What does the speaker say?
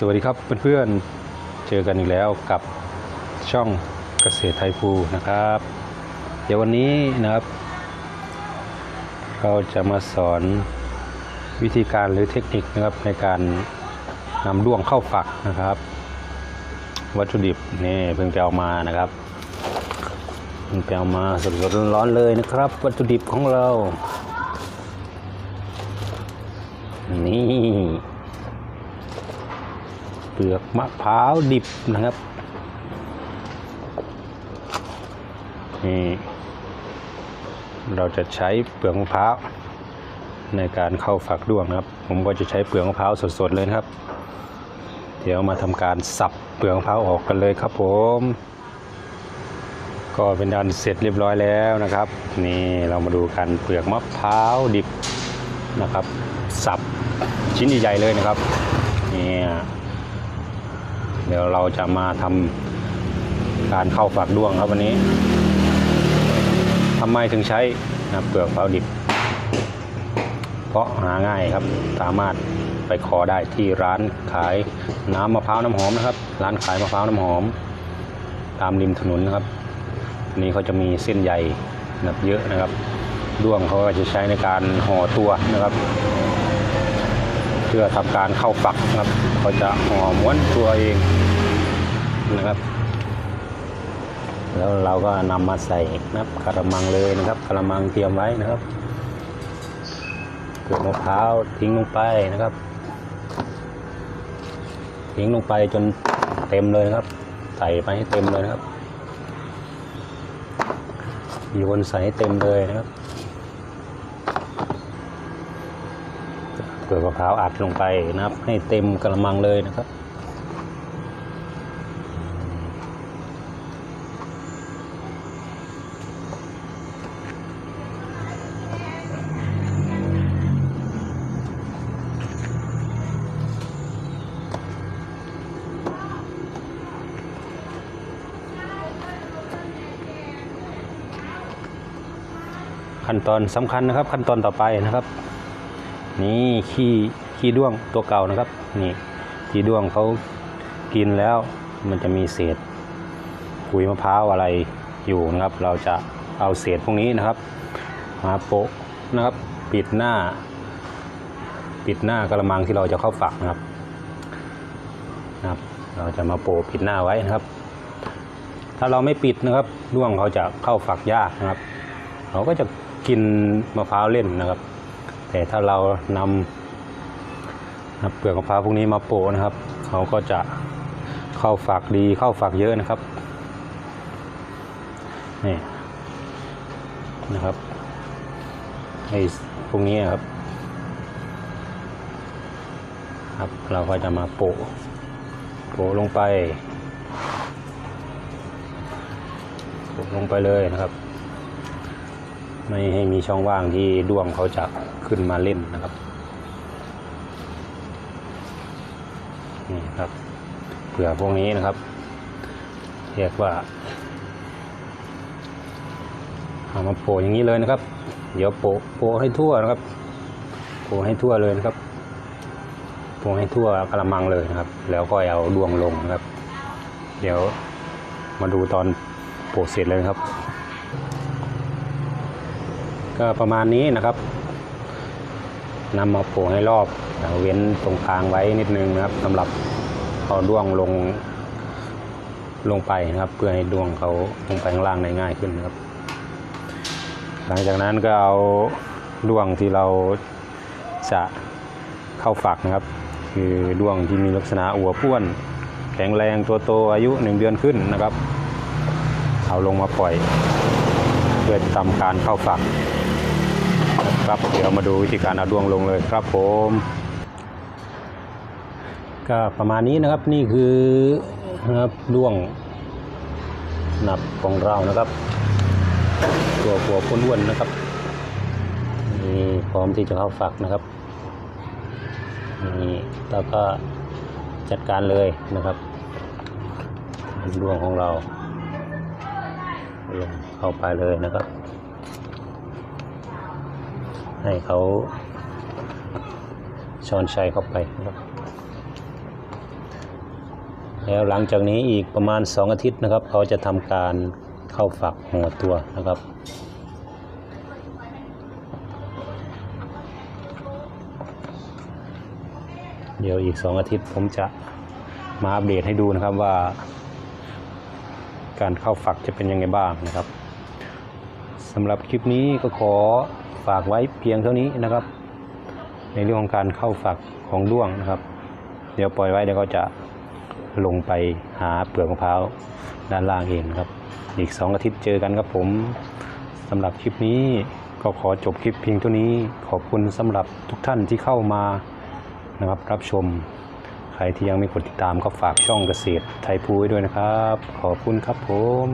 สวัสดีครับเพื่อนๆ เจอกันอีกแล้วกับช่องเกษตรไทยภูนะครับ เดี๋ยววันนี้นะครับ เราจะมาสอนวิธีการหรือเทคนิคนะครับในการนำด้วงเข้าฝักนะครับ วัตถุดิบนี่เพิ่งไปเอามานะครับเพิ่งไปเอามาสดๆร้อนๆเลยนะครับ วัตถุดิบของเรา นี่ เปลือกมะพร้าวดิบนะครับนี่เราจะใช้เปลือกมะพร้าวในการเข้าฝักด้วงนะครับ ผมก็จะใช้เปลือกมะพร้าวสดๆเลยนะครับ เดี๋ยวมาทำการสับเปลือกมะพร้าวออกกันเลยครับผม ก็เป็นดันเสร็จเรียบร้อยแล้วนะครับ นี่เรามาดูกันเปลือกมะพร้าวดิบนะครับ สับชิ้นใหญ่ๆเลยนะครับ เนี่ย เดี๋ยวเราจะมาทำการเข้าฝักด้วงครับวันนี้ทำไมถึงใช้นะเปลือกมะพร้าวดิบ เพราะหาง่ายครับสามารถไปขอได้ที่ร้านขายน้ำมะพร้าวน้ำหอมนะครับ ร้านขายมะพร้าวน้ำหอม ตามริมถนนนะครับ นี่เขาจะมีเส้นใหญ่นับเยอะนะครับ ด้วงเขาก็จะใช้ในการห่อตัวนะครับ พื่อทำการเข้าฝักนะครับเขาจะห่อม้วนตัวเองนะครับ แล้วเราก็นำมาใส่นะครับกระมังเลยนะครับกระมังเตรียมไว้นะครับเปลือกมะพร้าวทิ้งลงไปนะครับ ทิ้งลงไปจนเต็มเลยนะครับ ใส่ไปให้เต็มเลยนะครับโยนใส่ให้เต็มเลยนะครับ เปลือกมะพร้าวอัดลงไปนะครับ ให้เต็มกระมังเลยนะครับ ขั้นตอนสำคัญนะครับ ขั้นตอนต่อไปนะครับ นี่ขี้ขี้ด้วงตัวเก่านะครับ นี่ขี้ด้วงเขากินแล้วมันจะมีเศษขุยมะพร้าวอะไรอยู่นะครับ เราจะเอาเศษพวกนี้นะครับ มาโปะนะครับ ปิดหน้า ปิดหน้ากระมังที่เราจะเข้าฝักนะครับนะครับ เราจะมาโปะปิดหน้าไว้นะครับ ถ้าเราไม่ปิดนะครับด้วงเขาจะเข้าฝักยากนะครับ เขาก็จะกินมะพร้าวเล่นนะครับ แต่ถ้าเรานำนะเปลือกมะพร้าวพวกนี้มาโปะนะครับ เขาก็จะเข้าฝักดีเข้าฝักเยอะนะครับนี่นะครับไอ้พวกนี้ครับ ครับ เราก็จะมาโปะโปะลงไปโปะลงไปเลยนะครับ ไม่ให้มีช่องว่างที่ด้วงเขาจะขึ้นมาเล่นนะครับนี่ครับเผื่อพวกนี้นะครับ เรียกว่าเอามาโปะอย่างนี้เลยนะครับ เดี๋ยวโปะโปะให้ทั่วนะครับ โปะให้ทั่วเลยนะครับ โปะให้ทั่วกระมังเลยนะครับ แล้วก็เอาดวงลงนะครับ เดี๋ยวมาดูตอนโปะเสร็จเลยครับ ก็ประมาณนี้นะครับนำมาโปะให้รอบเว้นตรงกลางไว้นิดนึงนะครับสำหรับเอาด้วงลง ลงไปนะครับ เพื่อให้ด้วงเขาลงไปข้างล่างได้ง่ายขึ้นนะครับ หลังจากนั้นก็เอาด้วงที่เราจะเข้าฝักนะครับ คือด้วงที่มีลักษณะอวบอ้วน แข็งแรงตัวโตอายุหนึ่งเดือนขึ้นนะครับ เอาลงมาปล่อย เพื่อทำการเข้าฝัก ครับเดี๋ยวมาดูวิธีการเอาดวงลงเลยครับผม ก็ประมาณนี้นะครับนี่คือนะครับดวงหนับของเรานะครับ ตัวหัวพ้นอ้วนนะครับนี่พร้อมที่จะเข้าฝักนะครับนี่แล้วก็จัดการเลยนะครับดวงของเราลงเข้าไปเลยนะครับ ให้เขาช้อนชัยเข้าไปครับแล้วหลังจากนี้อีกประมาณ 2 อาทิตย์นะครับ เขาจะทำการเข้าฝักหัวตัวนะครับเดี๋ยวอีก 2 อาทิตย์ผมจะมาอัปเดตให้ดูนะครับว่า การเข้าฝักจะเป็นยังไงบ้างนะครับสำหรับคลิปนี้ก็ขอ ฝากไว้เพียงเท่านี้นะครับ ในเรื่องของการเข้าฝักของด้วงนะครับ เดี๋ยวปล่อยไว้เดี๋ยวก็จะลงไปหาเปลือกมะพร้าวด้านล่างเองครับ อีก 2 อาทิตย์เจอกันครับผมสำหรับคลิปนี้ก็ขอจบคลิปเพียงเท่านี้ ขอบคุณสำหรับทุกท่านที่เข้ามานะครับรับชม ใครที่ยังไม่กดติดตามก็ฝากช่องเกษตรไทยพูไว้ด้วยนะครับ ขอบคุณครับผม